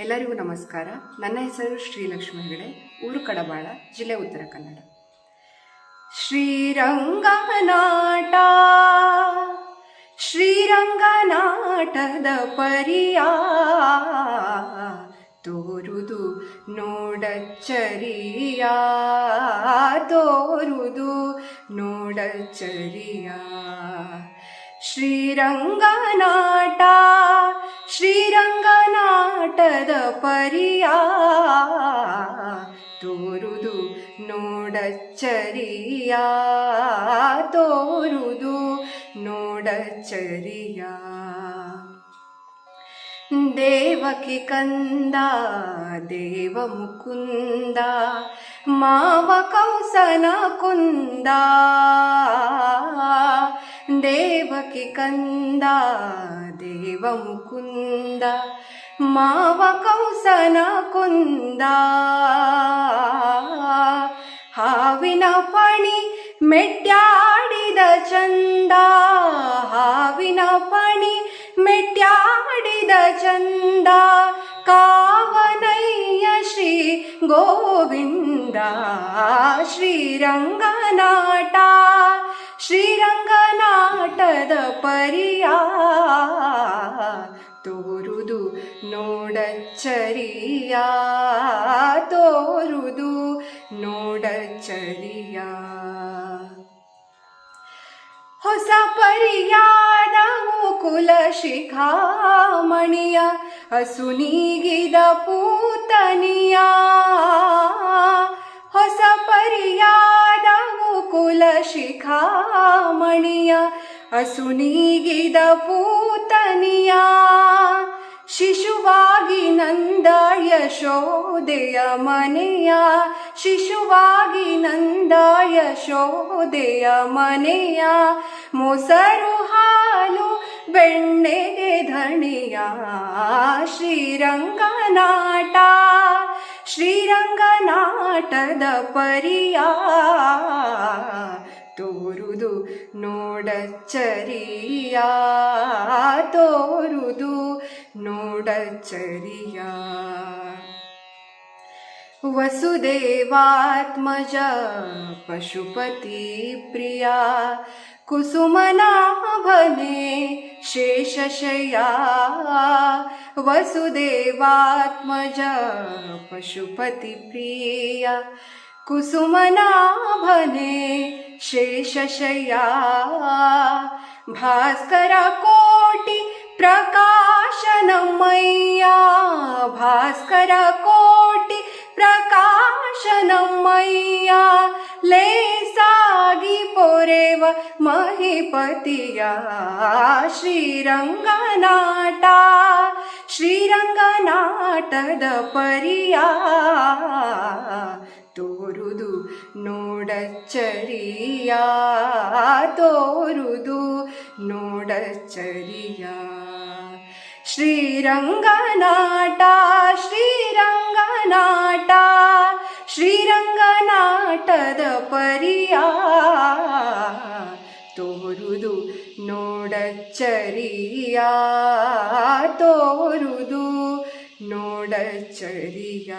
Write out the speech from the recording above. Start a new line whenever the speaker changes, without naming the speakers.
ಎಲ್ಲರಿಗೂ ನಮಸ್ಕಾರ. ನನ್ನ ಹೆಸರು ಶ್ರೀಲಕ್ಷ್ಮಿ ಹೆಗಡೆ ಊರು ಕಡಬಾಳ, ಜಿಲ್ಲೆ ಉತ್ತರ ಕನ್ನಡ. ಶ್ರೀರಂಗನಾಟ ಶ್ರೀರಂಗನಾಟದ ಪರಿಯ, ತೋರುದು ನೋಡಚ್ಚರಿಯ ತೋರುದು ನೋಡಚ್ಚರಿಯ. ಶ್ರೀರಂಗನಾಟ ಶ್ರೀರಂಗನಾಟದ ಪರಿಯ. ತೋರುದು ನೋಡಚ್ಚರಿಯ. ತೋರುದು ನೋಡಚ್ಚರಿಯ. ದೇವಕಿ ಕಂದ, ದೇವ ಮುಕುಂದ, ಮಾವ ಕೌಸನ ಕುಂದ. ದೇವಕಿ ಕಂದ ದೇವ ಮುಕುಂದ ಮಾವ ಕೌಸನ ಕುಂದ ಹಾವಿನ ಪಣಿ ಮೆಟ್ಟಾಡಿದ ಚಂದ ಹಾವಿನ ಪಣಿ ಮೆಟ್ಟಾಡಿದ ಚಂದ ಕಾವನಯ್ಯ ಶ್ರೀ ಗೋವಿಂದ ಶ್ರೀರಂಗನಾಟ ಶ್ರೀರಂಗನಾಟದ ಪರಿಯ ನೋಡಚ್ಚರಿಯ ತೋರುದು ನೋಡಚ್ಚರಿಯ ಹೊಸ ಪರಿಯಾದವು ಕುಲ ಶಿಖಾಮಣಿಯ ಅಸುನೀಗಿದ ಪೂತನಿಯ. ಹೊಸ ಪರಿಯಾದವು ಕುಲ ಶಿಖಾಮಣಿಯ ಅಸುನೀಗಿದ ಪೂತನಿಯ. ಶಿಶುವಾಗಿ ನಂದ ಯಶೋದೆಯ ಮನೆಯ, ಶಿಶುವಾಗಿ ನಂದ ಯಶೋದೆಯ ಮನೆಯ, ಮೊಸರು ಹಾಲು ಬೆಣ್ಣೆಗೆ ಧಣಿಯ ಶ್ರೀರಂಗನಾಟ ಶ್ರೀರಂಗನಾಟದ ಪರಿಯ. ತೋರುದು ನೋಡಚ್ಚರಿಯ, ತೋರುದು नोडचरिया वसुदेवात्मज पशुपती प्रिया कुसुमनाभने शेषशया। वसुदेवात्मज वसुदेवात्मजा पशुपतिप्रिया कुसुमनाभने शेषशया। भास्करकोटि ಕೋಟಿ ಪ್ರಕಾಶನಮಯ್ಯ ಭಾಸ್ಕರ ಕೋಟಿ ಪ್ರಕಾಶನಮಯ್ಯ ಲೇಸಾಗಿ ಪೊರೆವ ಮಹಿಪತಿಯ ಶ್ರೀರಂಗನಾಟ, ಶ್ರೀರಂಗನಾಟದ ಪರಿಯ. ತೋರುದು ನೋಡಚ್ಚರಿಯ ತೋರುದು ನೋಡಚ್ಚರಿಯ. ಶ್ರೀರಂಗನಾಟ ಶ್ರೀರಂಗನಾಟ ಶ್ರೀರಂಗನಾಟದ ಪರಿಯ. ತೋರುದು ನೋಡಚ್ಚರಿಯ ತೋರುದು ನೋಡಚ್ಚರಿಯ.